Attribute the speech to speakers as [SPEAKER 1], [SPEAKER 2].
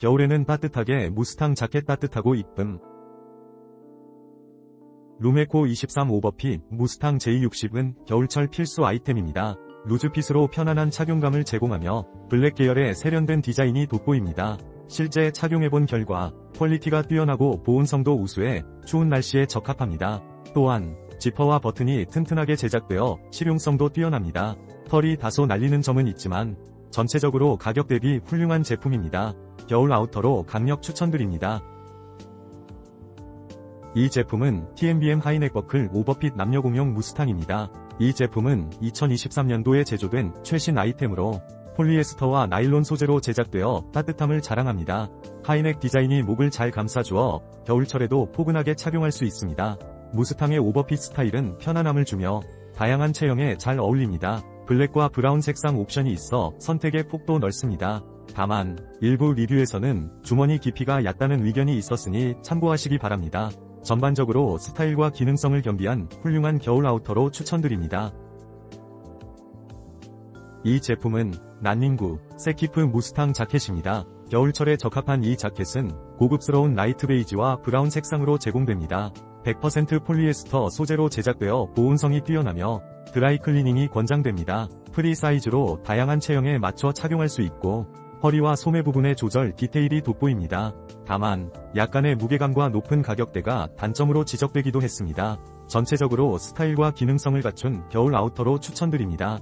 [SPEAKER 1] 겨울에는 따뜻하게 무스탕 자켓 따뜻하고 이쁨. 루메코 23 오버핏 무스탕 J60은 겨울철 필수 아이템입니다. 루즈핏으로 편안한 착용감을 제공하며 블랙 계열의 세련된 디자인이 돋보입니다. 실제 착용해본 결과 퀄리티가 뛰어나고 보온성도 우수해 추운 날씨에 적합합니다. 또한 지퍼와 버튼이 튼튼하게 제작되어 실용성도 뛰어납니다. 털이 다소 날리는 점은 있지만 전체적으로 가격 대비 훌륭한 제품입니다. 겨울 아우터로 강력 추천드립니다. 이 제품은 TMBM 하이넥 버클 오버핏 남녀 공용 무스탕입니다. 이 제품은 2023년도에 제조된 최신 아이템으로 폴리에스터와 나일론 소재로 제작되어 따뜻함을 자랑합니다. 하이넥 디자인이 목을 잘 감싸주어 겨울철에도 포근하게 착용할 수 있습니다. 무스탕의 오버핏 스타일은 편안함을 주며 다양한 체형에 잘 어울립니다. 블랙과 브라운 색상 옵션이 있어 선택의 폭도 넓습니다. 다만 일부 리뷰에서는 주머니 깊이가 얕다는 의견이 있었으니 참고하시기 바랍니다. 전반적으로 스타일과 기능성을 겸비한 훌륭한 겨울 아우터로 추천드립니다. 이 제품은 난닝구 세키프 무스탕 자켓입니다. 겨울철에 적합한 이 자켓은 고급스러운 라이트 베이지와 브라운 색상으로 제공됩니다. 100% 폴리에스터 소재로 제작되어 보온성이 뛰어나며 드라이 클리닝이 권장됩니다. 프리 사이즈로 다양한 체형에 맞춰 착용할 수 있고 허리와 소매 부분의 조절 디테일이 돋보입니다. 다만 약간의 무게감과 높은 가격대가 단점으로 지적되기도 했습니다. 전체적으로 스타일과 기능성을 갖춘 겨울 아우터로 추천드립니다.